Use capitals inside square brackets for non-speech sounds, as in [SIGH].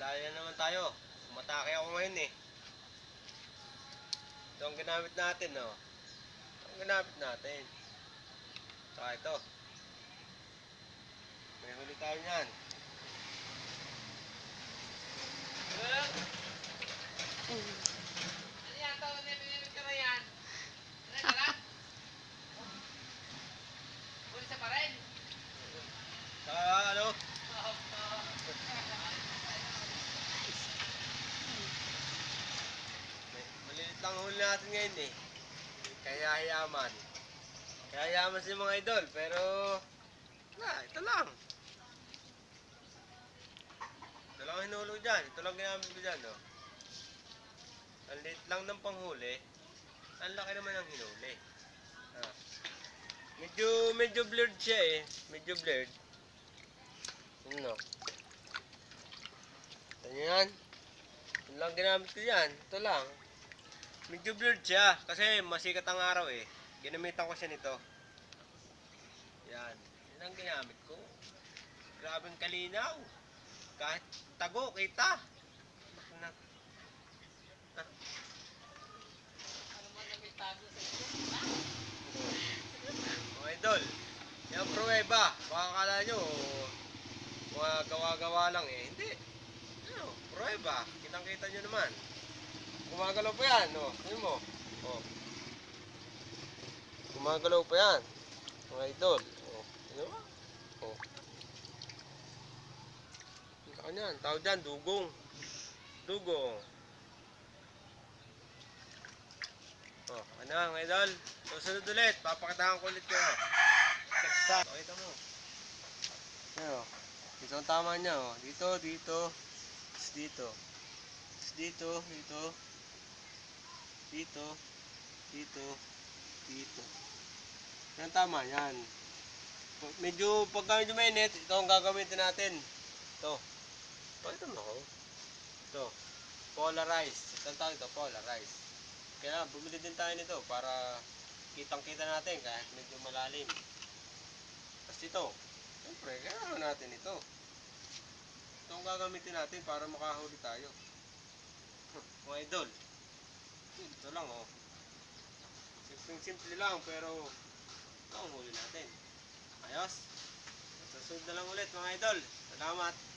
Madali na naman tayo. Umatake ako ngayon eh. Ito ang ginamit natin, no? Ito ang ginamit natin. Saka ito. May huli tayo niyan. Ano yan? Tawag na pinimit ka na yan? Ano ka lang? [LAUGHS] Huli sa? Saka ano? May, malilit lang natin ngayon eh. Kaya yaman. Kaya yaman si mga idol, pero... Wala, ito lang. Ito lang ang hinulog dyan. Ito lang ginamit ko dyan, no? Ang liit lang ng panghuli. Ang laki naman ng hinuli. Ah. Medyo, medyo blurred siya eh. Medyo blurred. Ano? Ito yan. Ito lang ginamit ko yan. Ito lang. Medyo blurred siya. Kasi masikat ang araw eh. Ginamitan ko siya nito. Yan. Yan ang ginamit ko. Grabing kalinaw. Kahit tago, kita. Na, Ano man ang may tago sa iyo? Idol, yung pruweba, baka akala nyo, mga gawa-gawa lang eh. Hindi. Ano, pruweba, kitang-kita nyo naman. Gumagalaw pa yan, no? Ano mo? Oh. Gumagalaw pa yan. Mga idol. Oh. Ano ba? Oh. Ang tawag niyan, tawag dyan, dugong. Dugong. Oh, ano mga idol? Susunod ulit, papakitahan ko ulit kayo. Teksa. Pakita mo. Ano? Dito ang tama niya, oh. Dito, dito. Dito. Dito, dito. Dito. Dito. Dito. Yan tama, yan. Medyo, pagka medyo mainit, ito ang gagamitin natin. Ito. Pakita mo ako. Ito. Polarized. Ito tawag ito, polarized. Kaya bumili din tayo nito para kitang-kita natin kahit medyo malalim. Tapos ito, siyempre, kailangan natin ito. Ito ang gagamitin natin para makahuli tayo. [LAUGHS] Mga idol, ito lang oh. Simple, simple lang pero ito ang natin. Ayos? Susunod na lang ulit mga idol. Salamat.